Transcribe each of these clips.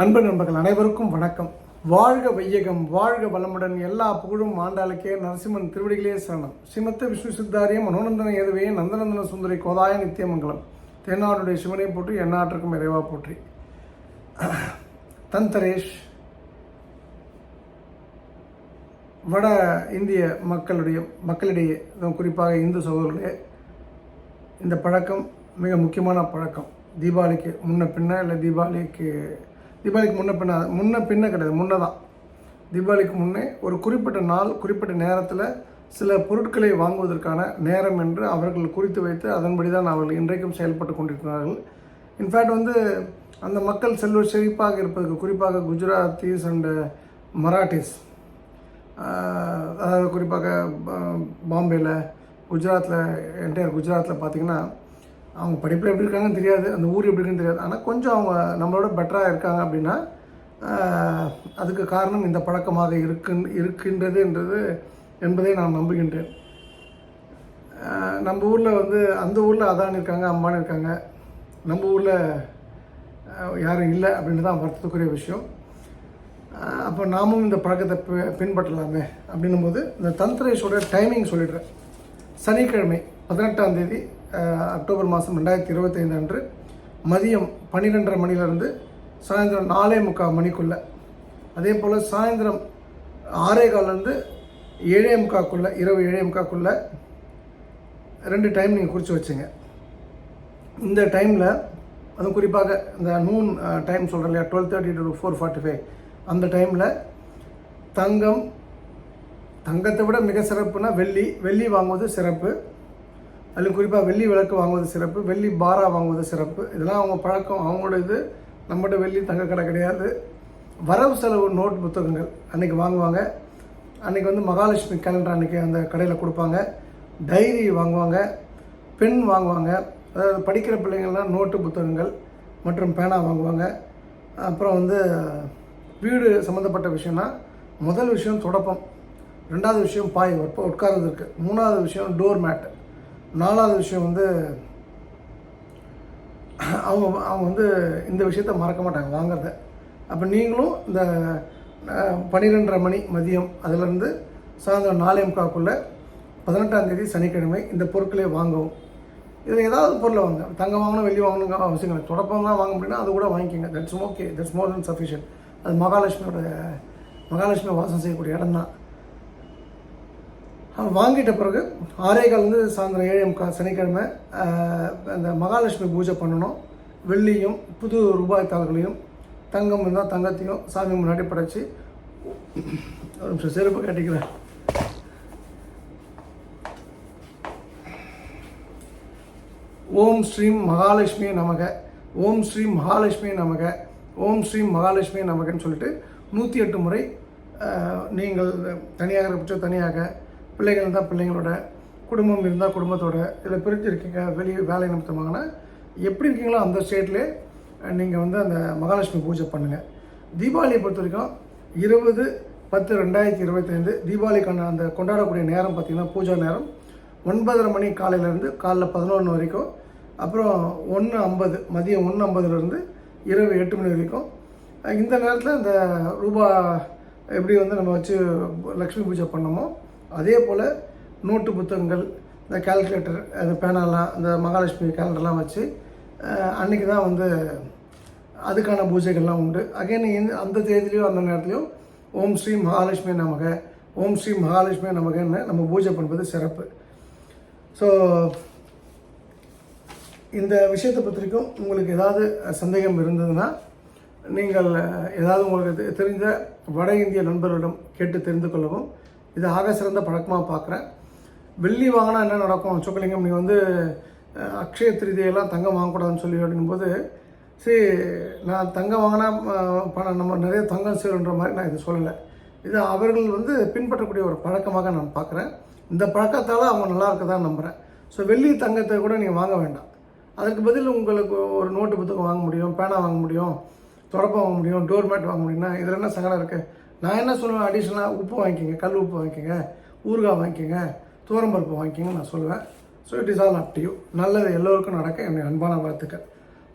அன்பு நண்பர்கள் அனைவருக்கும் வணக்கம். வாழ்க வையகம் வாழ்க வளமுடன் எல்லா புகழும் ஆண்டாளுக்கே நரசிம்மன் திருவடிகளே சரணம். ஸ்ரீமத்த விஷ்ணு சித்தாரியம் மனோநந்தன ஏதுவே நந்தநந்தன சுந்தரி கோதாய நித்தியமங்கலம். தென்னாடுடைய சிவனை போற்றி எந்நாட்டிற்கும் இறைவா போற்றி. தந்தரேஷ் வட இந்திய மக்களுடைய மக்களிடையே குறிப்பாக இந்து சகோதரர்களே இந்த பழக்கம் மிக முக்கியமான பழக்கம். தீபாவளிக்கு முன்ன பின்ன இல்லை தீபாவளிக்கு தீபாவளிக்கு முன்ன பின்ன முன்ன பின்ன கிடையாது முன்ன தான் தீபாவளிக்கு முன்னே ஒரு குறிப்பிட்ட நாள் குறிப்பிட்ட நேரத்தில் சில பொருட்களை வாங்குவதற்கான நேரம் என்று அவர்கள் குறித்து வைத்து அதன்படி தான் அவர்கள் இன்றைக்கும் செயல்பட்டு கொண்டிருக்கிறார்கள். இன்ஃபேக்ட் வந்து அந்த மக்கள் செல்வ செழிப்பாக இருப்பதற்கு குறிப்பாக குஜராத்திஸ் அண்டு மராட்டிஸ் அதாவது குறிப்பாக பாம்பேயில் குஜராத்தில் என்டையர் குஜராத்தில் பார்த்தீங்கன்னா அவங்க படிப்பில் எப்படி இருக்காங்கன்னு தெரியாது அந்த ஊர் எப்படி இருக்குன்னு தெரியாது. ஆனால் கொஞ்சம் அவங்க நம்மளோட பெட்டராக இருக்காங்க அப்படின்னா அதுக்கு காரணம் இந்த பழக்கமாக இருக்கு இருக்கின்றது என்றது என்பதை நான் நம்புகின்றேன். நம்ம ஊரில் வந்து அந்த ஊரில் அதான் இருக்காங்க அம்மானு இருக்காங்க. நம்ம ஊரில் யாரும் இல்லை அப்படின்னு தான் வருத்தத்துக்குரிய விஷயம். அப்போ நாமும் இந்த பழக்கத்தை பின்பற்றலாமே அப்படின்னும் போது இந்த தந்திரேஷோட டைமிங் சொல்லிடுறேன். சனிக்கிழமை பதினெட்டாம் தேதி அக்டோபர் மாதம் ரெண்டாயிரத்தி இருபத்தைந்து அன்று மதியம் பன்னிரெண்டரை மணிலேருந்து சாயந்தரம் நாலே முக்கால் மணிக்குள்ளே. அதே போல் சாயந்தரம் ஆறே கால்லேருந்து ஏழே முக்காக்குள்ளே இரவு ஏழே முக்காக்குள்ளே ரெண்டு டைம் நீங்கள் குறித்து வச்சுங்க. இந்த டைமில் அதுவும் குறிப்பாக இந்த நூன் டைம் சொல்கிறேன் இல்லையா twelve thirty to four forty five அந்த டைமில் தங்கம் தங்கத்தை விட மிக சிறப்புனா வெள்ளி வெள்ளி வாங்குவது சிறப்பு. அதுலையும் குறிப்பாக வெள்ளி விளக்கு வாங்குவது சிறப்பு வெள்ளி பாரா வாங்குவது சிறப்பு. இதெல்லாம் அவங்க பழக்கம். அவங்களோட இது நம்மகிட்ட வெள்ளி தங்க கடை கிடையாது. வரவு செலவு நோட் புத்தகங்கள் அன்றைக்கி வாங்குவாங்க. அன்றைக்கி வந்து மகாலட்சுமி கேலண்டர் அன்றைக்கி அந்த கடையில் கொடுப்பாங்க. டைரி வாங்குவாங்க. பென் வாங்குவாங்க. அதாவது படிக்கிற பிள்ளைங்கள்லாம் நோட்டு புத்தகங்கள் மற்றும் பேனா வாங்குவாங்க. அப்புறம் வந்து வீடு சம்மந்தப்பட்ட விஷயம்னா முதல் விஷயம் தொடப்பம். ரெண்டாவது விஷயம் பாய். உட்ப- மூணாவது விஷயம் டோர் மேட் நாலாவது விஷயம் வந்து அவங்க அவங்க வந்து இந்த விஷயத்த மறக்க மாட்டாங்க வாங்கிறத. அப்போ நீங்களும் இந்த பன்னிரெண்டரை மணி மதியம் அதிலிருந்து சாயந்தரம் நாலே முக்காக்குள்ளே பதினெட்டாம் தேதி சனிக்கிழமை இந்த பொருட்களை வாங்கவும். இதில் ஏதாவது பொருளை வாங்க. தங்கம் வாங்கணும் வெளியே வாங்கணுங்க அவசியம் இல்லை. தொடப்பம் வாங்க முடியும்னா அது கூட வாங்கிக்கோங்க. That's okay that's more than sufficient அது மகாலட்சுமியோட மகாலட்சுமி வாசம் செய்யக்கூடிய இடம் தான் அவன் வாங்கிட்ட பிறகு ஆறே கால் சாயந்தரம் ஏழே கா சனிக்கிழமை அந்த மகாலட்சுமி பூஜை பண்ணணும். வெள்ளியும் புது ரூபாய் தாள்களையும் தங்கம் இருந்தால் தங்கத்தையும் சாமி முன்னாடி படைச்சி ஒரு நிமிஷம் செருப்பு கட்டிக்கிறேன். ஓம் ஸ்ரீம் மகாலட்சுமி நமக ஓம் ஸ்ரீ மகாலட்சுமி நமக ஓம் ஸ்ரீ மகாலட்சுமி நமகன்னு சொல்லிட்டு நூற்றி எட்டு முறை நீங்கள் தனியாக இருக்க பட்சம் தனியாக பிள்ளைகள் இருந்தால் பிள்ளைங்களோட குடும்பம் இருந்தால் குடும்பத்தோட இதில் பிரிஞ்சிருக்கீங்க வெளியே வேலை நிமித்தமாகனா எப்படி இருக்கீங்களோ அந்த ஸ்டேட்லேயே நீங்கள் வந்து அந்த மகாலட்சுமி பூஜை பண்ணுங்கள் தீபாவளியை பொறுத்த வரைக்கும் இருபது பத்து ரெண்டாயிரத்தி இருபத்தைந்து தீபாவளிக்கான அந்த கொண்டாடக்கூடிய நேரம் பார்த்திங்கன்னா பூஜை நேரம். ஒன்பதரை மணி காலையிலேருந்து காலைல பதினொன்று வரைக்கும் அப்புறம் ஒன்று ஐம்பது மதியம் ஒன்று ஐம்பதுலேருந்து இரவு எட்டு மணி வரைக்கும். இந்த நேரத்தில் இந்த ரூபா எப்படி வந்து நம்ம வச்சு லக்ஷ்மி பூஜை பண்ணோமோ அதே போல் நோட்டு புத்தகங்கள் இந்த கால்குலேட்டர் அந்த பேனாலாம் இந்த மகாலட்சுமி கேலண்டர்லாம் வச்சு அன்றைக்கி அன்னைக்கு தான் வந்து அதுக்கான பூஜைகள்லாம் உண்டு. அகைன் இந்த அந்த தேதியிலையும் அந்த நேரத்துலையும் ஓம் ஸ்ரீ மகாலட்சுமி நமக ஓம் ஸ்ரீ மகாலட்சுமி நமகன்னு நம்ம பூஜை பண்ணுறது சிறப்பு. ஸோ இந்த விஷயத்தை பற்றிக்கும் உங்களுக்கு ஏதாவது சந்தேகம் இருந்ததுன்னா நீங்கள் ஏதாவது உங்களுக்கு தெரிந்த வட இந்திய நண்பர்களிடம் கேட்டு தெரிந்து கொள்ளவும் இது ஆக சிறந்த பழக்கமாக பார்க்குறேன். வெள்ளி வாங்கினா என்ன நடக்கும்? சொக்கலிங்கம் நீ வந்து அக்ஷய திருதியெல்லாம் தங்கம் வாங்கக்கூடாதுன்னு சொல்லி அப்படிங்கும்போது சரி நான் தங்கம் வாங்கினா பணம் நம்ம நிறைய தங்கம் சேருன்ற மாதிரி நான் இது சொல்லலை. இது அவர்கள் வந்து பின்பற்றக்கூடிய ஒரு பழக்கமாக நான் பார்க்குறேன். இந்த பழக்கத்தால் அவங்க நல்லா இருக்கதா நம்புகிறேன் ஸோ வெள்ளி தங்கத்தை கூட நீங்கள் வாங்க வேண்டாம். அதுக்கு பதில் உங்களுக்கு ஒரு நோட்டு புத்தகம் வாங்க முடியும் பேனா வாங்க முடியும் தொடப்பம் வாங்க முடியும் டோர் மேட் வாங்க முடியும்னா இதில் என்ன சங்கடம் இருக்குது நான் என்ன சொல்லுவேன் அடிஷ்னலாக உப்பு வாங்கிக்கோங்க கல் உப்பு வாங்கிக்கோங்க ஊறுகாய் வாங்கிக்கோங்க தூரம்பருப்பு வாங்கிக்கோங்க நான் சொல்லுவேன். So it is all up to you நல்லது எல்லோருக்கும் நடக்க என்னுடைய அன்பான வாழ்த்துக்கள்.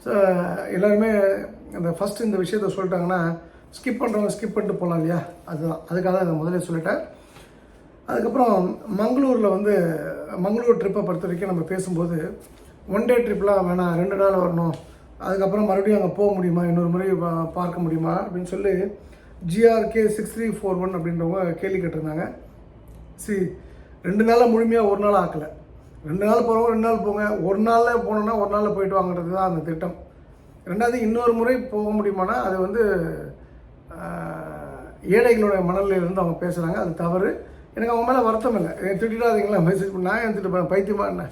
ஸோ எல்லாருமே இந்த ஃபஸ்ட்டு இந்த விஷயத்த சொல்லிட்டாங்கன்னா ஸ்கிப் பண்ணுறவங்க ஸ்கிப் பண்ணிட்டு போகலாம் இல்லையா? அதுதான். அதுக்காக தான் இதை முதல்ல சொல்லிட்டேன். அதுக்கப்புறம் மங்களூரில் வந்து மங்களூர் ட்ரிப்பை பொறுத்த வரைக்கும் நம்ம பேசும்போது ஒன் டே ட்ரிப்லாம் வேணாம் ரெண்டு நாள் வரணும். அதுக்கப்புறம் மறுபடியும் அங்கே போக முடியுமா? இன்னொரு முறை பார்க்க முடியுமா? அப்படின்னு சொல்லி GRK six three four one அப்படின்றவங்க கேள்வி கேட்டிருந்தாங்க. சரி ரெண்டு நாளில் முழுமையாக ஒரு நாள் ஆக்கலை. ரெண்டு நாள் போகிறவங்க ரெண்டு நாள் போங்க. ஒரு நாளில் போனோன்னா ஒரு நாளில் போயிட்டு வாங்குறது தான் அந்த திட்டம். ரெண்டாவது இன்னொரு முறை போக முடியுமானா அது வந்து ஏழைகளுடைய மணலிலிருந்து அவங்க பேசுகிறாங்க அது தவறு. எனக்கு அவங்க மேலே வருத்தம் இல்லை. என்னை திட்டிடாதீங்களா? மெசேஜ் பண்ணி. நான் என் திட்டு பைத்தியமாக என்ன?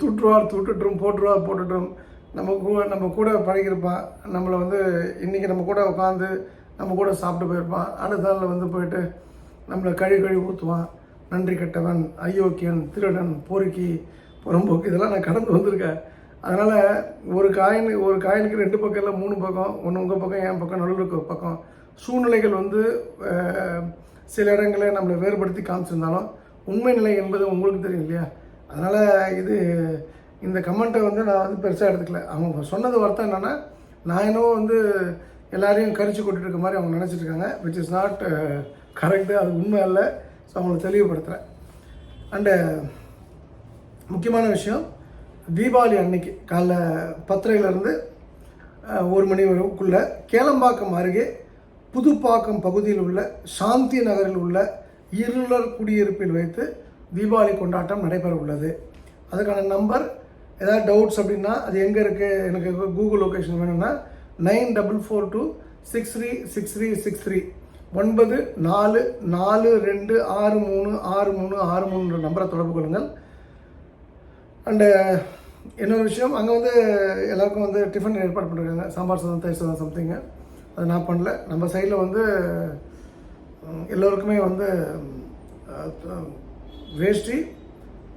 துட்டுருவார் துட்டுட்டும் போட்டுருவார் போட்டுட்டும் நம்ம கூ நம்ம கூட பழகியிருப்பான் நம்மளை வந்து இன்றைக்கி நம்ம கூட உட்காந்து நம்ம கூட சாப்பிட்டு போயிருப்பான் அடுத்த நாளில் வந்து போயிட்டு நம்மளை கழுவி கழுவி ஊற்றுவான் நன்றி கெட்டவன் அயோக்கியன் திருடன் பொறுக்கி புறம்போக்கு இதெல்லாம் நான் கடந்து வந்திருக்கேன். அதனால் ஒரு காயின் ஒரு காயினுக்கு ரெண்டு பக்கம் இல்லை மூணு பக்கம் ஒன்று உங்கள் பக்கம் என் பக்கம் நடுவில் பக்கம். சூழ்நிலைகள் வந்து சில இடங்களில் நம்மளை வேறுபடுத்தி காமிச்சிருந்தாலும் உண்மை நிலை என்பது உங்களுக்கு தெரியும் இல்லையா? அதனால் இது இந்த கமெண்ட்டை வந்து நான் வந்து பெருசாக எடுத்துக்கல. அவங்க சொன்னது வார்த்தை என்னென்னா நான் என்னவோ வந்து எல்லாரையும் கரிச்சு கொட்டிட்டு இருக்க மாதிரி அவங்க நினச்சிருக்காங்க which is not correct uh, அது உண்மை இல்லை ஸோ அவங்களை தெளிவுபடுத்துகிறேன் அண்டு uh, முக்கியமான விஷயம் தீபாவளி அன்னைக்கு காலைல பத்தரையிலேருந்து uh, ஒரு மணி வரைக்குள்ளே கேளம்பாக்கம் அருகே புதுப்பாக்கம் பகுதியில் உள்ள சாந்தி நகரில் உள்ள இருளர் குடியிருப்பில் வைத்து தீபாவளி கொண்டாட்டம் நடைபெற உள்ளது அதுக்கான நம்பர் ஏதாவது டவுட்ஸ் அப்படின்னா அது எங்கே இருக்குது எனக்கு கூகுள் லொக்கேஷன் வேணும்னா nine double four two six three six three six three ஒன்பது நாலு நாலு ரெண்டு ஆறு மூணு ஆறு மூணு ஆறு மூணுன்ற நம்பரை தொடர்பு கொள்ளுங்கள். அண்டு இன்னொரு விஷயம் அங்கே வந்து எல்லாருக்கும் வந்து டிஃபன் ஏற்பாடு பண்ணிருக்காங்க. சாம்பார் சாதம் தயிர் சாதம் சம்திங்கு அது நான் பண்ணல. நம்ம சைடில் வந்து எல்லோருக்குமே வந்து வேஷ்டி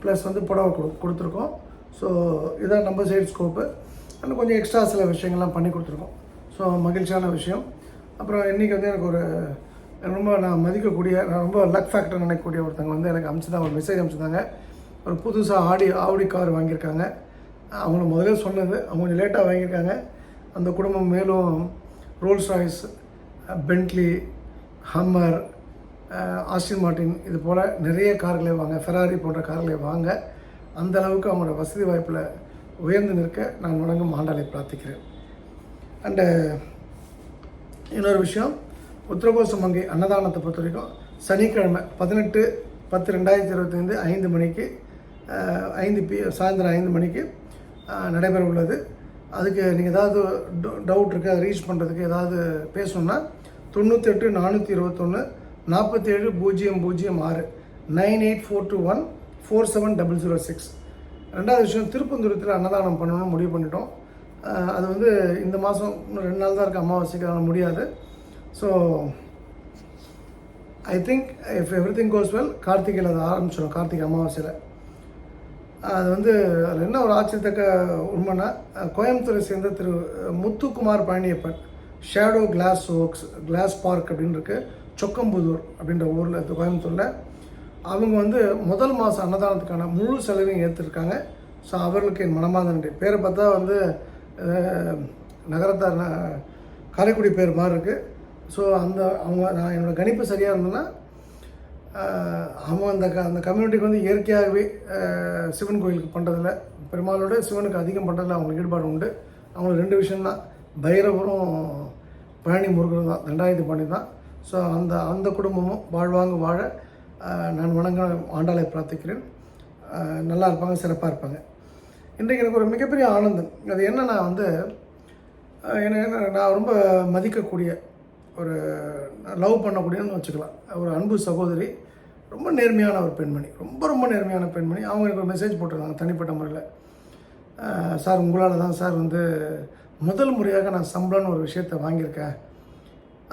ப்ளஸ் வந்து புடவை கொடு கொடுத்துருக்கோம். ஸோ இதான் நம்ம சைடு ஸ்கோப்பு இன்னும் கொஞ்சம் எக்ஸ்ட்ரா சில விஷயங்கள்லாம் பண்ணி கொடுத்துருக்கோம். ஸோ மகிழ்ச்சியான விஷயம். அப்புறம் இன்றைக்கி வந்து எனக்கு ஒரு ரொம்ப நான் மதிக்கக்கூடிய நான் ரொம்ப லக் ஃபேக்டர் நினைக்கக்கூடிய ஒருத்தங்க வந்து எனக்கு அனுப்பிச்சுதான் ஒரு மெசேஜ் அனுப்பிச்சிருந்தாங்க ஒரு புதுசாக ஆடி ஆடி கார் வாங்கியிருக்காங்க. அவங்கள முதல்ல சொன்னது அவங்க கொஞ்சம் லேட்டாக வாங்கியிருக்காங்க. அந்த குடும்பம் மேலும் Rolls Royce Bentley Hummer Aston Martin இது போல் நிறைய கார்களை வாங்க ஃபெராரி போன்ற கார்களை வாங்க. அந்த அளவுக்கு அவங்களோட வசதி வாய்ப்பில் உயர்ந்து நிற்க நான் வணங்கும் ஆண்டாளை பிரார்த்திக்கிறேன். அண்டு இன்னொரு விஷயம் உத்தரகோச மங்கை அன்னதானத்தை பொறுத்த வரைக்கும் சனிக்கிழமை பதினெட்டு பத்து ரெண்டாயிரத்தி இருபத்தைந்து ஐந்து மணிக்கு ஐந்து பி சாயந்தரம் ஐந்து மணிக்கு நடைபெற உள்ளது. அதுக்கு நீங்கள் ஏதாவது டவுட் இருக்குது அதை ரீச் பண்ணுறதுக்கு ஏதாவது பேசணுன்னா தொண்ணூத்தெட்டு நானூற்றி இருபத்தொன்று நாற்பத்தேழு பூஜ்ஜியம் பூஜ்ஜியம் ஆறு nine eight four two one four seven double zero six ரெண்டாவது விஷயம் திருப்பந்தூரத்தில் அன்னதானம் பண்ணணும்னு முடிவு பண்ணிட்டோம். அது வந்து இந்த மாதம் இன்னும் ரெண்டு நாள் தான் இருக்குது அமாவாசைக்கு அதனால் முடியாது. So I think if everything goes well கார்த்திகையில் அதை ஆரம்பிச்சிடும் கார்த்திகை அமாவாசையில். அது வந்து அதில் என்ன ஒரு ஆச்சரியத்தக்க உண்மைன்னா கோயம்புத்தூரை சேர்ந்த Thiru Muthukumar Palaniappan Shadow Glass Works Glass Park அப்படின்னு இருக்குது சொக்கம்புதூர் அப்படின்ற ஊரில் கோயம்புத்தூரில். அவங்க வந்து முதல் மாதம் அன்னதானத்துக்கான முழு செலவையும் ஏற்றிருக்காங்க ஸோ அவர்களுக்கு என் மனமார்ந்த நன்றி. பேரை பார்த்தா வந்து நகரத்தார் காரைக்குடி பேர் மாதிரி இருக்குது ஸோ அந்த அவங்க நான் என்னோடய கணிப்பு சரியாக இருந்ததுன்னா அவங்க அந்த க அந்த கம்யூனிட்டிக்கு வந்து இயற்கையாகவே சிவன் கோயிலுக்கு பண்ணுறதில்ல பெருமாளோட சிவனுக்கு அதிகம் பண்ணுறதுல அவங்களுக்கு ஈடுபாடு உண்டு. அவங்களுக்கு ரெண்டு விஷயம்தான் பைரவரும் பழனி முருகரும் தான் ரெண்டாயிரத்தி பாணி தான் ஸோ அந்த அந்த குடும்பமும் வாழ்வாங்க வாழ நான் வணங்க ஆண்டாளை பிரார்த்திக்கிறேன். நல்லா இருப்பாங்க சிறப்பாக இருப்பாங்க. இன்றைக்கு எனக்கு ஒரு மிகப்பெரிய ஆனந்தம். அது என்னென்னா வந்து எனக்கு என்ன நான் ரொம்ப மதிக்கக்கூடிய ஒரு லவ் பண்ணக்கூடியன்னு வச்சுக்கலாம். ஒரு அன்பு சகோதரி ரொம்ப நேர்மையான ஒரு பெண்மணி. ரொம்ப ரொம்ப நேர்மையான பெண்மணி. அவங்க எனக்கு ஒரு மெசேஜ் போட்டிருந்தாங்க தனிப்பட்ட முறையில். சார் உங்களால் தான் சார் வந்து முதல் முறையாக நான் சம்பளம்னு ஒரு விஷயத்தை வாங்கியிருக்கேன்.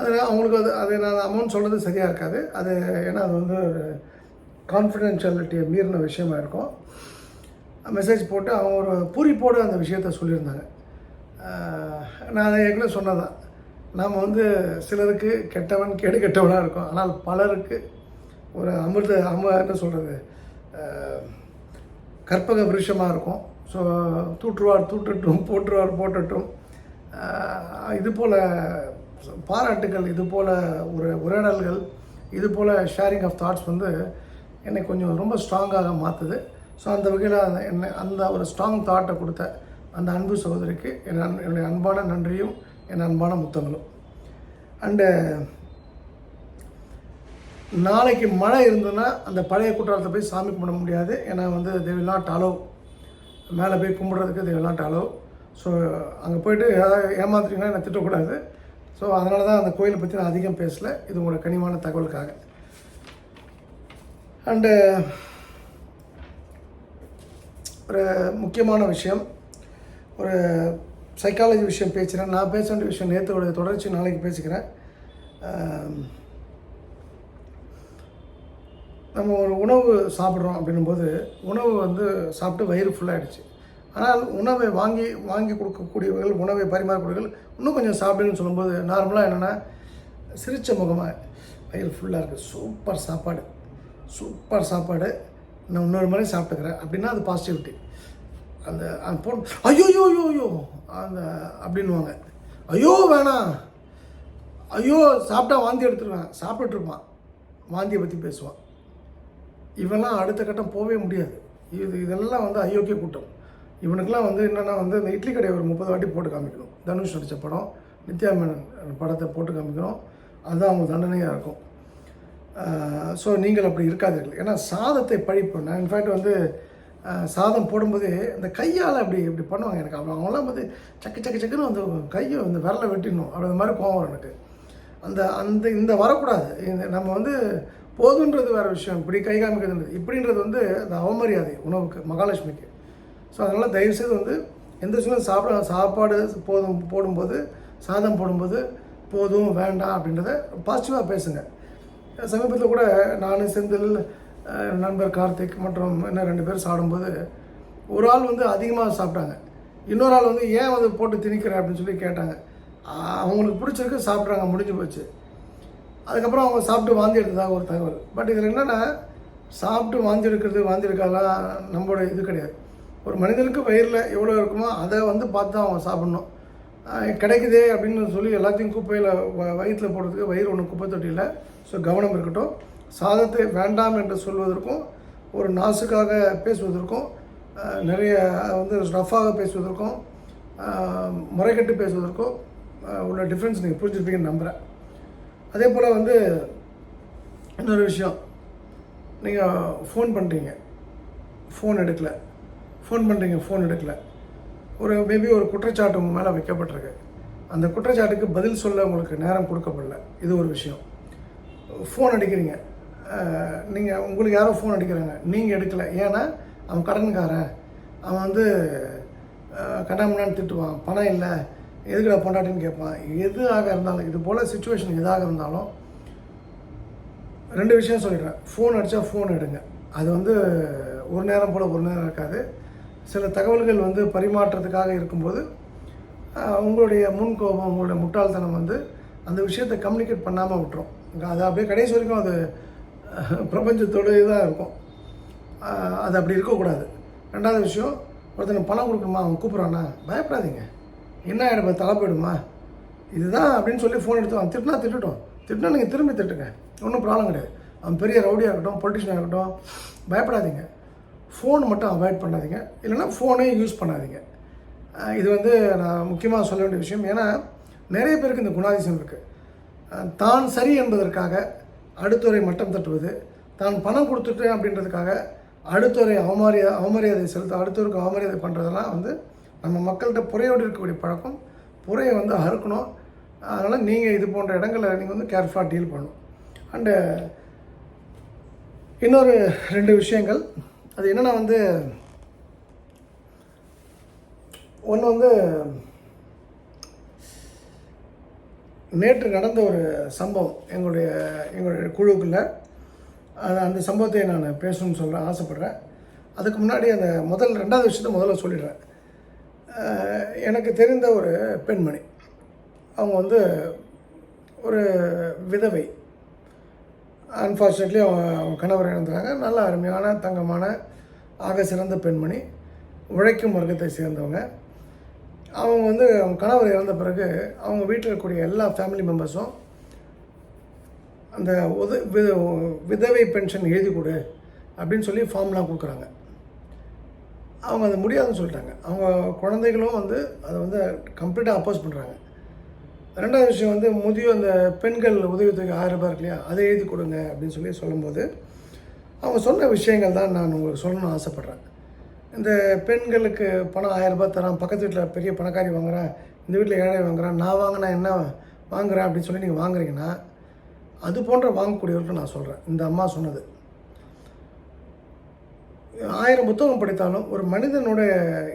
அதில் அவங்களுக்கு அது அது நான் அமௌண்ட் சொல்கிறது சரியாக இருக்காது. அது ஏன்னா அது வந்து ஒரு கான்ஃபிடென்ஷியாலிட்டியை மீறின விஷயமா இருக்கும். மெசேஜ் போட்டு அவங்க ஒரு பூரிப்போடு அந்த விஷயத்த சொல்லியிருந்தாங்க. நான் அதை ஏற்கனவே சொன்னதான் நாம் வந்து சிலருக்கு கெட்டவன் கேடு கெட்டவனாக இருக்கும். ஆனால் பலருக்கு ஒரு அமிர்த அம என்ன சொல்கிறது கற்பக விருஷமாக இருக்கும். ஸோ தூற்றுவார் தூட்டட்டும் போற்றுவார் போட்டட்டும் இது போல் பாராட்டுகள் இது போல் ஒரு உரையாடல்கள் இது போல் ஷேரிங் ஆஃப் தாட்ஸ் வந்து என்னை கொஞ்சம் ரொம்ப ஸ்ட்ராங்காக மாற்றுது ஸோ அந்த வகையில் அந்த என்னை அந்த ஒரு ஸ்ட்ராங் தாட்டை கொடுத்த அந்த அன்பு சகோதரிக்கு என் அன்- என்னுடைய அன்பான நன்றியும் என் அன்பான முத்தங்களும். அண்டு நாளைக்கு மழை இருந்ததுன்னா அந்த பழைய குற்றாலத்தை போய் சாமி கும்பிட முடியாது. ஏன்னா வந்து தேவி நாட் அலோவ் மேலே போய் கும்பிட்றதுக்கு தேவி நாட் அலோவ் ஸோ அங்கே போயிட்டு ஏதாவது ஏமாத்துறீங்கன்னா என்னை திட்டக்கூடாது. ஸோ அதனால தான் அந்த கோயிலை பற்றி நான் அதிகம் பேசலை. இது உங்களோட கனிவான தகவலுக்காக. அண்டு ஒரு முக்கியமான விஷயம். ஒரு சைக்காலஜி விஷயம் பேசுகிறேன் நான் பேச வேண்டிய விஷயம் நேற்றோட தொடர்ச்சி நாளைக்கு பேசிக்கிறேன். நம்ம ஒரு உணவு சாப்பிட்றோம் அப்படின்னும்போது உணவு வந்து சாப்பிட்டு வயிறு ஃபுல்லாகிடுச்சு ஆனால் உணவை வாங்கி வாங்கி கொடுக்கக்கூடியவர்கள் உணவை பரிமாறக்கூடியவர்கள் இன்னும் கொஞ்சம் சாப்பிடுன்னு சொல்லும்போது நார்மலாக என்னென்னா சிரித்த முகமாக வயல் ஃபுல்லாக இருக்குது சூப்பர் சாப்பாடு. சூப்பர் சாப்பாடு. நான் இன்னொரு முறை சாப்பிட்டுக்கிறேன். அப்படின்னா அது பாசிட்டிவிட்டி அந்த அந்த போன் ஐயோ ஐயோ யோ யோ அந்த அப்படின்வாங்க ஐயோ வேணாம். ஐயோ சாப்பிட்டா வாந்தி எடுத்துருவேன். சாப்பிட்டுருப்பான் வாந்தியை பற்றி பேசுவான். இவெல்லாம் அடுத்த கட்டம் போகவே முடியாது. இது இதெல்லாம் வந்து அயோக்கிய கூட்டம். இவனுக்கெலாம் வந்து என்னென்னா வந்து இந்த இட்லி கடையை ஒரு முப்பது வாட்டி போட்டு காமிக்கணும். தனுஷ் நடித்த படம் நித்யா மேனன் படத்தை போட்டு காமிக்கணும். அதுதான் அவங்க தண்டனையாக இருக்கும். ஸோ நீங்கள் அப்படி இருக்காதீர்கள். ஏன்னா சாதத்தை பழிப்போம். நான் இன்ஃபேக்ட் வந்து சாதம் போடும்போது இந்த கையால் அப்படி இப்படி பண்ணுவாங்க எனக்கு. அவங்க அவங்களாம் வந்து சக்கு சக்கு சக்குன்னு வந்து கையை வந்து விரலை வெட்டிடணும். அப்படி அந்த மாதிரி கோவம் எனக்கு. அந்த அந்த இந்த வரக்கூடாது. நம்ம வந்து போதுன்றது வேறு விஷயம். இப்படி கை காமிக்கிறது இப்படின்றது வந்து அந்த அவமரியாதை உணவுக்கு மகாலட்சுமிக்கு. ஸோ அதனால் தயவுசெய்து வந்து எந்த விஷயம் சாப்பிட சாப்பாடு போதும் போடும்போது சாதம் போடும்போது போதும் வேண்டாம் அப்படின்றத பாசிட்டிவாக பேசுங்க. சமீபத்தில் கூட நான் செந்தில் நண்பர் கார்த்திக் மற்றும் இன்னும் ரெண்டு பேர் சாப்பிடும்போது ஒரு ஆள் வந்து அதிகமாக சாப்பிட்டாங்க. இன்னொரு ஆள் வந்து ஏன் வந்து போட்டு திணிக்கிற? அப்படின்னு சொல்லி கேட்டாங்க. அவங்களுக்கு பிடிச்சிருக்கு சாப்பிட்றாங்க முடிஞ்சு போச்சு. அதுக்கப்புறம் அவங்க சாப்பிட்டு வாந்தி எடுத்ததாக ஒரு தகவல். பட் இதில் என்னென்னா சாப்பிட்டு வாந்தி எடுக்கிறது வாந்தி எடுக்காதெல்லாம் நம்மளோட இது கிடையாது. ஒரு மனிதனுக்கு வயிறில் எவ்வளோ இருக்குமோ அதை வந்து பார்த்து தான் அவங்க சாப்பிட்ணும். கிடைக்குதே அப்படின்னு சொல்லி எல்லாத்தையும் குப்பையில் வ வயிற்றில் போடுறதுக்கு வயிறு ஒன்று குப்பை தொட்டியில். ஸோ கவனம் இருக்கட்டும். சாதத்தை வேண்டாம் என்று சொல்வதற்கும் ஒரு நாசுக்காக பேசுவதற்கும் நிறைய வந்து ரஃபாக பேசுவதற்கும் முறைகட்டு பேசுவதற்கும் உள்ள டிஃப்ரென்ஸ் நீங்கள் புரிஞ்சுருப்பீங்கன்னு நம்புகிறேன் அதே போல் வந்து இன்னொரு விஷயம். நீங்கள் ஃபோன் பண்ணுறீங்க ஃபோன் எடுக்கல. ஃபோன் பண்ணுறீங்க ஃபோன் எடுக்கல. ஒரு மேபி ஒரு குற்றச்சாட்டு உங்கள் மேலே வைக்கப்பட்டிருக்கு. அந்த குற்றச்சாட்டுக்கு பதில் சொல்ல உங்களுக்கு நேரம் கொடுக்கப்படல. இது ஒரு விஷயம். ஃபோன் அடிக்கிறீங்க. நீங்கள் உங்களுக்கு யாரோ ஃபோன் அடிக்கிறாங்க. நீங்கள் எடுக்கல. ஏன்னா அவன் கடன்காரன். அவன் வந்து கடாமனான்னு திட்டுவான். பணம் இல்லை. எதுக்குடா பொண்டாட்டின்னு கேட்பான். எதுவாக இருந்தாலும் இது போல் சுச்சுவேஷன் எதாக இருந்தாலும் ரெண்டு விஷயம் சொல்லிடுறேன். ஃபோன் அடித்தா ஃபோன் எடுங்க. அது வந்து ஒரு நேரம் போல் ஒரு நேரம் இருக்காது. சில தகவல்கள் வந்து பரிமாற்றத்துக்காக இருக்கும்போது உங்களுடைய உங்களுடைய முன்கோபம் உங்களுடைய முட்டாள்தனம் வந்து அந்த விஷயத்தை கம்யூனிகேட் பண்ணாமல் விட்டுரும். அது அப்படியே கடைசி வரைக்கும் அது பிரபஞ்சத்தோடு இதாக இருக்கும். அது அப்படி இருக்கக்கூடாது. ரெண்டாவது விஷயம் ஒருத்தனுக்கு பணம் கொடுக்கணுமா அவன் கூப்பிட்றானா பயப்படாதீங்க. என்ன ஆகிடும் தலை போயிடுமா? இதுதான் அப்படின்னு சொல்லி ஃபோன் எடுத்து அவன் திட்டினா திட்டுட்டோம். திட்டினா நீங்கள் திரும்பி திட்டுங்க. ஒன்றும் ப்ராப்ளம் கிடையாது. அவன் பெரிய ரவுடியாக இருக்கட்டும் பொலிட்டிஷியனாக இருக்கட்டும் பயப்படாதீங்க. ஃபோன் மட்டும் அவாய்ட் பண்ணாதீங்க. இல்லைன்னா ஃபோனே யூஸ் பண்ணாதீங்க. இது வந்து நான் முக்கியமாக சொல்ல வேண்டிய விஷயம். ஏன்னா நிறைய பேருக்கு இந்த குணாதிசயம் இருக்குது தான் சரி என்பதற்காக அடுத்தவரை மட்டம் தட்டுவது தான் பணம் கொடுத்துட்டேன் அப்படின்றதுக்காக அடுத்தவரை அவமரியா அவமரியாதை செலுத்த அடுத்தவருக்கு அவமரியாதை பண்ணுறதெல்லாம் வந்து நம்ம மக்கள்கிட்ட புறையோடு இருக்கக்கூடிய பழக்கம். புறையை வந்து அறுக்கணும். அதனால் நீங்கள் இது போன்ற இடங்களில் நீங்கள் வந்து கேர்ஃபுல்லாக டீல் பண்ணணும். அண்டு இன்னொரு ரெண்டு விஷயங்கள். அது என்னென்னா வந்து ஒன்று வந்து நேற்று நடந்த ஒரு சம்பவம் எங்களுடைய எங்களுடைய குழுக்குள்ள அது அந்த சம்பவத்தை நான் பேசணும்னு சொல்கிறேன் ஆசைப்பட்றேன். அதுக்கு முன்னாடி அந்த முதல் ரெண்டாவது விஷயத்தை முதல்ல சொல்லிடுறேன். எனக்கு தெரிந்த ஒரு பெண்மணி. அவங்க வந்து ஒரு விதவை. அன்ஃபார்ச்சுனேட்லி அவங்க அவங்க கணவர் இழந்தாங்க நல்ல அருமையான தங்கமான ஆக சிறந்த பெண்மணி. உழைக்கும் வர்க்கத்தை சேர்ந்தவங்க. அவங்க வந்து அவங்க கணவர் இறந்த பிறகு அவங்க வீட்டில் இருக்கக்கூடிய எல்லா ஃபேமிலி மெம்பர்ஸும் அந்த உத வித விதவை பென்ஷன் எழுதி கொடு அப்படின்னு சொல்லி ஃபார்ம்லாம் கொடுக்குறாங்க. அவங்க அது முடியாதுன்னு சொல்லிட்டாங்க. அவங்க குழந்தைகளும் வந்து அதை வந்து கம்ப்ளீட்டாக அப்போஸ் பண்ணுறாங்க ரெண்டாவது விஷயம் வந்து முதியோர் அந்த பெண்கள் உதவித்தொகை ஆயிரம் ரூபாய் இருக்கு இல்லையா அதை எழுதி கொடுங்க அப்படின்னு சொல்லி சொல்லும்போது அவங்க சொன்ன விஷயங்கள் தான் நான் உங்களுக்கு சொல்லணும்னு ஆசைப்பட்றேன். இந்த பெண்களுக்கு பணம் ஆயிரம் ரூபாய் தரான் பக்கத்து வீட்டில் பெரிய பணக்காரி வாங்குறேன் இந்த வீட்டில் ஏழை வாங்குகிறேன் நான் வாங்கினா என்ன வாங்குகிறேன் அப்படின்னு சொல்லி நீங்கள் வாங்குறீங்கன்னா அது போன்ற வாங்கக்கூடியவர்கள் நான் சொல்கிறேன் இந்த அம்மா சொன்னது. ஆயிரம் புத்தகம் படித்தாலும் ஒரு மனிதனோட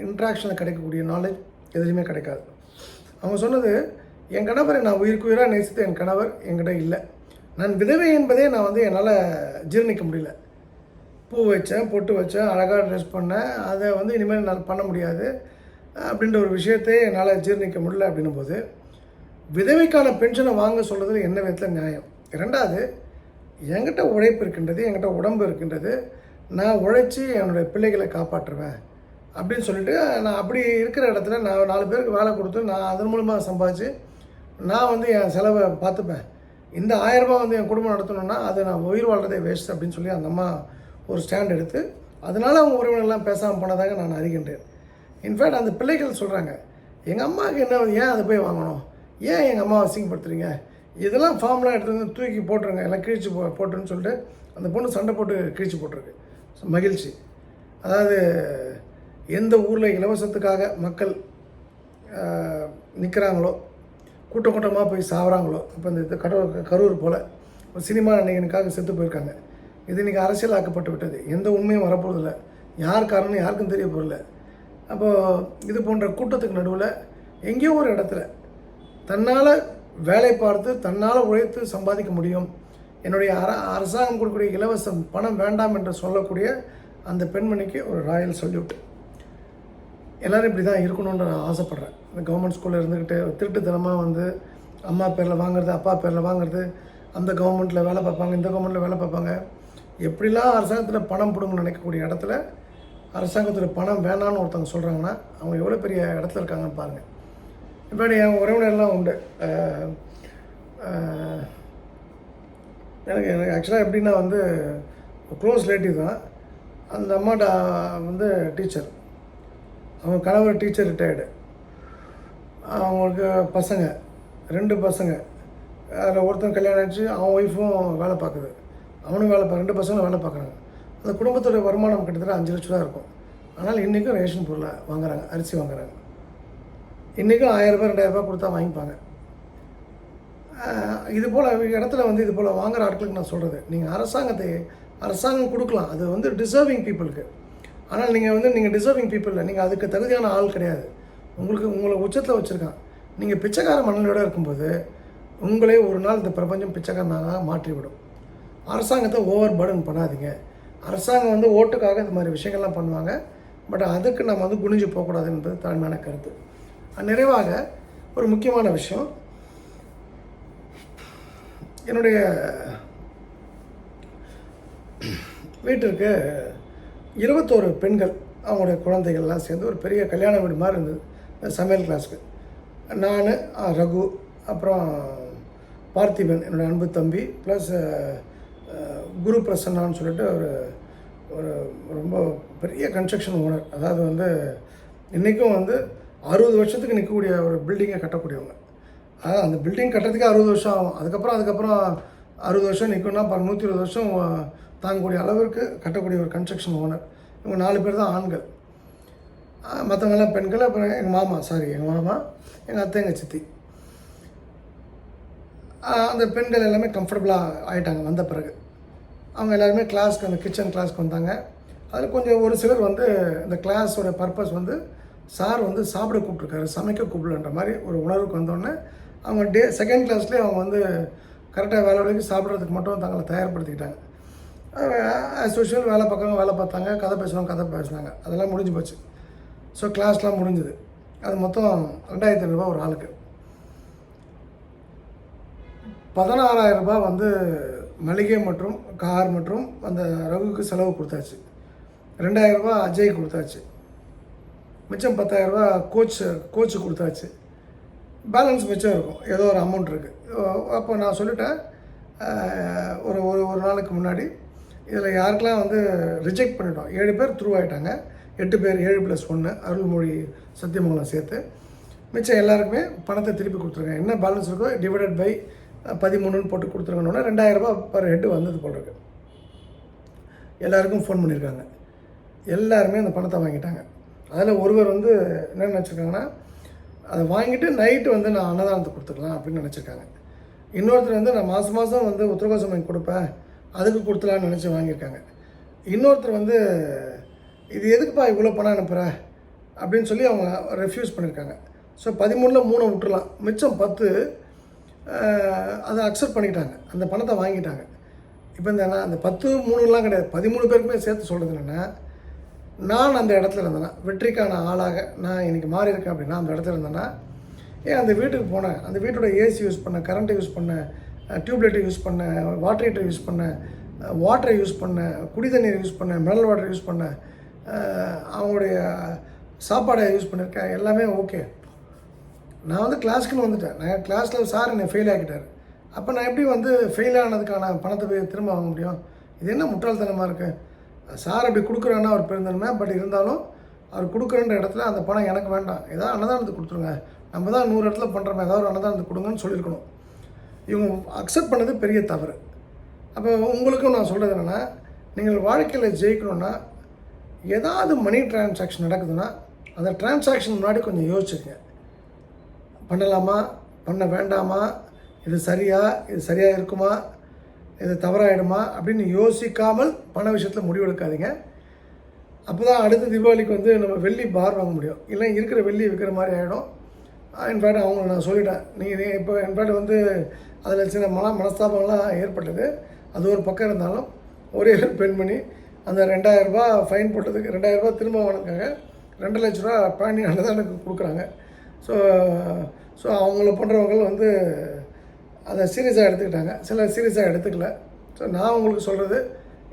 இன்ட்ராக்ஷனில் கிடைக்கக்கூடிய நாலேஜ் எதுலேயுமே கிடைக்காது. அவங்க சொன்னது என் கணவரை நான் உயிருக்கு உயிராக நேசித்த என் கணவர் என்கிட்ட இல்லை. நான் விதவை என்பதே நான் வந்து என்னால் ஜீரணிக்க முடியல. பூ வச்சேன் பொட்டு வச்சேன் அழகாக ட்ரெஸ் பண்ணேன். அதை வந்து இனிமேல் என்னால் பண்ண முடியாது. அப்படின்ற ஒரு விஷயத்தை என்னால் ஜீரணிக்க முடியல அப்படின்னும் போது விதவைக்கான பென்ஷனை வாங்க சொல்கிறதுல என்ன விதத்தில் நியாயம்? ரெண்டாவது என்கிட்ட உழைப்பு இருக்கின்றது என்கிட்ட உடம்பு இருக்கின்றது. நான் உழைச்சி என்னுடைய பிள்ளைகளை காப்பாற்றுவேன் அப்படின்னு சொல்லிட்டு நான் அப்படி இருக்கிற இடத்துல நான் நாலு பேருக்கு வேலை கொடுத்து நான் அதன் மூலமாக சம்பாதிச்சு நான் வந்து என் செலவை பார்த்துப்பேன். இந்த ஆயிரரூபா வந்து என் குடும்பம் நடத்தணும்னா அது நான் உயிர் வாழ்றதே வேஸ்ட் அப்படின்னு சொல்லி அந்த அம்மா ஒரு ஸ்டாண்ட் எடுத்து அதனால் அவங்க உறவினர்லாம் பேசாமல் போனதாக நான் அறிகின்றேன். இன்ஃபேக்ட் அந்த பிள்ளைகள் சொல்கிறாங்க எங்கள் அம்மாவுக்கு என்ன ஏன் அதை போய் வாங்கணும்? ஏன் எங்கள் அம்மாவை அசிங்கப்படுத்துறீங்க? இதெல்லாம் ஃபார்ம்லாம் எடுத்து வந்து தூக்கி போட்டுருங்க எல்லாம் கிழிச்சு போ போட்டுருன்னு சொல்லிட்டு அந்த பொண்ணு சண்டை போட்டு கிழிச்சு போட்டிருக்கு. மகிழ்ச்சி. அதாவது எந்த ஊரில் இலவசத்துக்காக மக்கள் நிற்கிறாங்களோ கூட்டம் கூட்டமாக போய் சாவறாங்களோ? அப்போ இந்த கடவுள் கரூர் போல் ஒரு சினிமா நடிகனுக்காக செத்து போயிருக்காங்க. இது இன்றைக்கி அரசியலாக்கப்பட்டு விட்டது. எந்த உண்மையும் வரப்போகிறதில்ல யார் காரணம் யாருக்கும் தெரிய போகிறதில்ல அப்போது இது போன்ற கூட்டத்துக்கு நடுவில் எங்கேயோ ஒரு இடத்துல தன்னால் வேலை பார்த்து தன்னால் உழைத்து சம்பாதிக்க முடியும். என்னுடைய அர அரசாங்கம் கொடுக்கக்கூடிய இலவசம் பணம் வேண்டாம் என்று சொல்லக்கூடிய அந்த பெண்மணிக்கு ஒரு ராயல் சொல்யூட். எல்லோரும் இப்படி தான் இருக்கணும்னு நான் ஆசைப்பட்றேன். இந்த கவர்மெண்ட் ஸ்கூலில் இருந்துக்கிட்டு திருட்டுத்தனமாக வந்து அம்மா பேரில் வாங்குறது அப்பா பேரில் வாங்குறது அந்த கவர்மெண்ட்டில் வேலை பார்ப்பாங்க இந்த கவர்மெண்ட்டில் வேலை பார்ப்பாங்க. எப்படிலாம் அரசாங்கத்தில் பணம் பிடுங்கன்னு நினைக்கக்கூடிய இடத்துல அரசாங்கத்தில் பணம் வேணான்னு ஒருத்தவங்க சொல்கிறாங்கன்னா அவங்க எவ்வளோ பெரிய இடத்துல இருக்காங்கன்னு பாருங்கள் இப்போ என் உறவினர்லாம் உண்டு. எனக்கு எனக்கு ஆக்சுவலாக எப்படின்னா வந்து க்ளோஸ் ரிலேட்டிவ் தான். அந்த அம்மாட்ட வந்து டீச்சர் அவங்க கணவர் டீச்சர் ரிட்டையர்டு அவங்களுக்கு பசங்க ரெண்டு பசங்க. அதில் ஒருத்தன் கல்யாணம் ஆச்சு அவன் ஒய்ஃபும் வேலை பார்க்குது. அவனும் வேலை பார்க்க ரெண்டு பசங்களும் வேலை பார்க்குறாங்க. அந்த குடும்பத்தோட வருமானம் கிட்டத்தட்ட அஞ்சு லட்ச ரூபா இருக்கும். ஆனால் இன்றைக்கும் ரேஷன் பொருளை வாங்குறாங்க அரிசி வாங்குறாங்க. இன்றைக்கும் ஆயிரரூபா ரெண்டாயிரரூபா கொடுத்தா வாங்கிப்பாங்க. இது போல் இடத்துல வந்து இது போல் வாங்குற ஆட்களுக்கு நான் சொல்கிறது நீங்கள் அரசாங்கத்தை அரசாங்கம் கொடுக்கலாம். அது வந்து டிசர்விங் பீப்புளுக்கு ஆனால் நீங்கள் வந்து நீங்கள் டிசர்விங் பீப்புளில் நீங்கள் அதுக்கு தகுதியான ஆள் கிடையாது. உங்களுக்கு உங்களை உச்சத்தில் வச்சுருக்கான். நீங்கள் பிச்சைக்கார மனநிலையோட இருக்கும்போது உங்களே ஒரு நாள் இந்த பிரபஞ்சம் பிச்சைக்காரனாக மாற்றிவிடும். அரசாங்கத்தை ஓவர் பர்டன் பண்ணாதீங்க. அரசாங்கம் வந்து ஓட்டுக்காக இந்த மாதிரி விஷயங்கள்லாம் பண்ணுவாங்க. பட் அதுக்கு நம்ம வந்து குனிஞ்சு போகக்கூடாது என்பது தாழ்மையான கருத்து. நிறைவாக ஒரு முக்கியமான விஷயம். என்னுடைய வீட்டிற்கு இருபத்தோரு பெண்கள் அவங்களுடைய குழந்தைகள்லாம் சேர்ந்து ஒரு பெரிய கல்யாண வீடு மாதிரி இருந்தது. சமையல் கிளாஸ்க்கு. நான் ரகு அப்புறம் பார்த்திபன் என்னோடய அன்பு தம்பி ப்ளஸ் குரு பிரசன்னான்னு சொல்லிட்டு ஒரு ஒரு ரொம்ப பெரிய கன்ஸ்ட்ரக்ஷன் ஓனர் அதாவது வந்து இன்றைக்கும் வந்து அறுபது வருஷத்துக்கு நிற்கக்கூடிய ஒரு பில்டிங்கை கட்டக்கூடியவங்க. அதாவது அந்த பில்டிங் கட்டுறதுக்கே அறுபது வருஷம் ஆகும். அதுக்கப்புறம் அதுக்கப்புறம் அறுபது வருஷம் நிற்கும்னா பாருங்க நூற்றி இருபது வருஷம் தாங்கக்கூடிய அளவிற்கு கட்டக்கூடிய ஒரு கன்ஸ்ட்ரக்ஷன் ஓனர் இவங்க நாலு பேர் தான் ஆண்கள். மற்றவங்களாம் பெண்கள் அப்புறம் எங்கள் மாமா சாரி எங்கள் மாமா எங்கள் அத்தை எங்கள் சித்தி. அந்த பெண்கள் எல்லாமே கம்ஃபர்டபுளாக ஆகிட்டாங்க வந்த பிறகு. அவங்க எல்லாருமே கிளாஸ்க்கு அந்த கிச்சன் கிளாஸ்க்கு வந்தாங்க. அதில் கொஞ்சம் ஒரு சிலர் வந்து இந்த கிளாஸோட பர்பஸ் வந்து சார் வந்து சாப்பிட கூப்பிட்ருக்காரு சமைக்க கூப்பிடலன்ற மாதிரி ஒரு உணர்வுக்கு வந்தோடனே அவங்க டே செகண்ட் கிளாஸ்லேயே அவங்க வந்து கரெக்டாக வேலை வரைக்கும் சாப்பிட்றதுக்கு மட்டும் தங்களை தயார்படுத்திக்கிட்டாங்க. ஆஸ் யூஷுவல் வேலை பார்க்கறவங்க வேலை பார்த்தாங்க கதை பேசுகிறவங்க கதை பேசுனாங்க அதெல்லாம் முடிஞ்சு போச்சு. ஸோ கிளாஸ்லாம் முடிஞ்சுது. அது மொத்தம் ரெண்டாயிரத்தி ஐநூறுரூபா ஒரு ஆளுக்கு. பதினாறாயிரம் ரூபாய் வந்து மளிகை மற்றும் கார் மற்றும் அந்த ரகுக்கு செலவு கொடுத்தாச்சு. ரெண்டாயிரம் ரூபாய் அஜய் கொடுத்தாச்சு. மிச்சம் பத்தாயிரரூபா கோச் கோச்சு கொடுத்தாச்சு. பேலன்ஸ் மிச்சம் இருக்கும். ஏதோ ஒரு அமௌண்ட் இருக்குது அப்போ நான் சொல்லிட்டேன். ஒரு ஒரு ஒரு நாளுக்கு முன்னாடி. இதில் யாருக்கெல்லாம் வந்து ரிஜெக்ட் பண்ணிட்டோம். ஏழு பேர் த்ரூ ஆகிட்டாங்க எட்டு பேர் ஏழு ப்ளஸ் ஒன்று அருள்மொழி சத்தியமங்கலம் சேர்த்து. மிச்சம் எல்லாருக்குமே பணத்தை திருப்பி கொடுத்துருங்க என்ன பேலன்ஸ் இருக்கோ டிவைடட் பை பதிமூணுன்னு போட்டு கொடுத்துருங்கன்னு ரெண்டாயிரரூபா பர் ஹெட்டு வந்தது போல் இருக்கு. எல்லாருக்கும் ஃபோன் பண்ணியிருக்காங்க எல்லாருமே அந்த பணத்தை வாங்கிட்டாங்க. அதில் ஒருவர் வந்து என்ன நினச்சிருக்காங்கன்னா அதை வாங்கிட்டு நைட்டு வந்து நான் அன்னதானத்தை கொடுத்துக்கலாம் அப்படின்னு நினச்சிருக்காங்க. இன்னொருத்தர் வந்து நான் மாதம் மாதம் வந்து உத்தரகோசம் வாங்கி கொடுப்பேன் அதுக்கு கொடுத்துலான்னு நினச்சி வாங்கியிருக்காங்க. இன்னொருத்தர் வந்து இது எதுக்குப்பா இவ்வளோ பணம் அனுப்புகிற அப்படின்னு சொல்லி அவங்க ரெஃப்யூஸ் பண்ணியிருக்காங்க ஸோ பதிமூணில் மூணை விட்டுறலாம். மிச்சம் பத்து அதை அக்செப்ட் பண்ணிக்கிட்டாங்க. அந்த பணத்தை வாங்கிட்டாங்க. இப்போ இந்த நான் அந்த பத்து மூணுலாம் கிடையாது. பதிமூணு பேருக்குமே சேர்த்து சொல்கிறது என்னென்னா நான் அந்த இடத்துல இருந்தேன்னா வெற்றிக்கான ஆளாக நான் இன்றைக்கி மாறி இருக்கேன் அப்படின்னா அந்த இடத்துல இருந்தேன்னா ஏன் அந்த வீட்டுக்கு போனேன். அந்த வீட்டோட ஏசி யூஸ் பண்ணேன் கரண்ட்டை யூஸ் பண்ணேன் டியூப்லைட்டை யூஸ் பண்ணேன் வாட்டர் ஹீட்டர் யூஸ் பண்ணேன் வாட்டரை யூஸ் பண்ணேன் குடி தண்ணீர் யூஸ் பண்ணேன் மினரல் வாட்டர் யூஸ் பண்ணேன். அவங்களுடைய சாப்பாடை யூஸ் பண்ணியிருக்கேன். எல்லாமே ஓகே நான் வந்து கிளாஸ்க்குன்னு வந்துட்டேன். நான் கிளாஸில் சார் என்னை ஃபெயில் ஆகிட்டார் அப்போ நான் எப்படி வந்து ஃபெயில் ஆனதுக்கான பணத்தை போய் திரும்ப வாங்க முடியும்? இது என்ன முட்டாள்தனமாக இருக்குது சார் அப்படி கொடுக்குறேன்னா அவர் பெருந்தன்மை. பட் இருந்தாலும் அவர் கொடுக்குறன்ற இடத்துல அந்த பணம் எனக்கு வேண்டாம். ஏதாவது அன்னதானத்துக்கு கொடுத்துருங்க. நம்ம தான் நூறு இடத்துல பண்ணுறோம் ஏதாவது ஒரு அன்னதானத்துக்கு கொடுங்கன்னு சொல்லியிருக்கணும். இவங்க அக்செப்ட் பண்ணது பெரிய தவறு. அப்போ உங்களுக்கும் நான் சொல்கிறது என்னென்னா நீங்கள் வாழ்க்கையில் ஜெயிக்கணும்னா ஏதாவது மணி டிரான்சாக்ஷன் நடக்குதுன்னா அந்த டிரான்சாக்ஷன் முன்னாடி கொஞ்சம் யோசிச்சுங்க பண்ணலாமா? பண்ண வேண்டாமா? இது சரியா? இது சரியாக இருக்குமா? இது தவறாயிடுமா? அப்படின்னு யோசிக்காமல் பண விஷயத்தில் முடிவெடுக்காதீங்க. அப்போ தான் அடுத்த தீபாவளிக்கு வந்து நம்ம வெள்ளி பார் வாங்க முடியும். இல்லை இருக்கிற வெள்ளி விற்கிற மாதிரி ஆகிடும் இன்ஃபேக்ட் அவங்க நான் சொல்லிட்டேன். நீங்கள் இப்போ இன்ஃபேக்ட் வந்து அதில் சின்ன மன மனஸ்தாபங்கள்லாம் ஏற்பட்டது. அது ஒரு பக்கம் இருந்தாலும் ஒரே பெண்மணி அந்த ரெண்டாயிரரூபா ஃபைன் போட்டதுக்கு ரெண்டாயிரரூபா திரும்ப வாங்கினாங்க ரெண்டு லட்ச ரூபா பணியானதான எனக்கு கொடுக்குறாங்க. ஸோ ஸோ அவங்கள போன்றவங்கள் வந்து அதை சீரியஸாக எடுத்துக்கிட்டாங்க. சில சீரியஸாக எடுத்துக்கல. ஸோ நான் உங்களுக்கு சொல்கிறது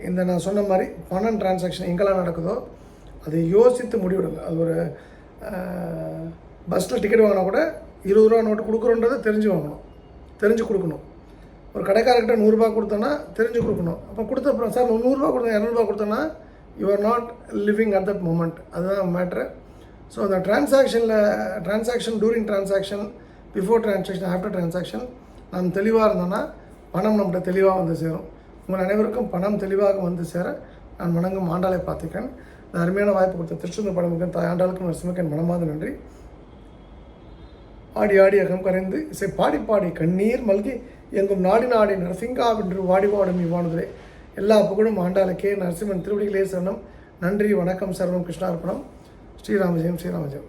இந்த நான் சொன்ன மாதிரி பணம் டிரான்சாக்ஷன் எங்கெல்லாம் நடக்குதோ அதை யோசித்து முடிவிடுங்க. அது ஒரு பஸ்ஸில் டிக்கெட் வாங்கினா கூட இருபது ரூபா நோட்டு கொடுக்குறோன்றதை தெரிஞ்சு வாங்கணும். தெரிஞ்சு கொடுக்கணும். ஒரு கடைக்காரர்கிட்ட நூறுரூபா கொடுத்தோன்னா தெரிஞ்சு கொடுக்கணும். அப்போ கொடுத்த அப்புறம் சார் நூறுரூவா கொடுத்தா இரநூறுபா கொடுத்தோன்னா you are not living at that moment அதுதான் மேட்ரு ஸோ அந்த டிரான்சாக்ஷனில் transaction during transaction before transaction after transaction நாம் தெளிவாக இருந்தோன்னா பணம் நம்மகிட்ட தெளிவாக வந்து சேரும். உங்கள் அனைவருக்கும் பணம் தெளிவாக வந்து சேர நான் வணங்கும் ஆண்டாளை பார்த்துக்கிறேன். இந்த அருமையான வாய்ப்பு கொடுத்த திருச்செந்தூர் படமுக்கும் தாய் ஆண்டாளுக்கும் நரசிம்மக்கு என் மனமாத நன்றி. ஆடி ஆடி அகம் கரைந்து இசை பாடி பாடி கண்ணீர் மல்கி எங்கும் நாடி நாடி நரசிங்காவென்று வாடி வாடும் இவ்வாணுதலே எல்லா புகழும் ஆண்டாளுக்கே நரசிம்மன் திருவடிகளே சரணம். நன்றி வணக்கம் சர்வம் கிருஷ்ணார்ப்பணம் ஸ்ரீராமஜெயம் ஸ்ரீராமஜெயம்.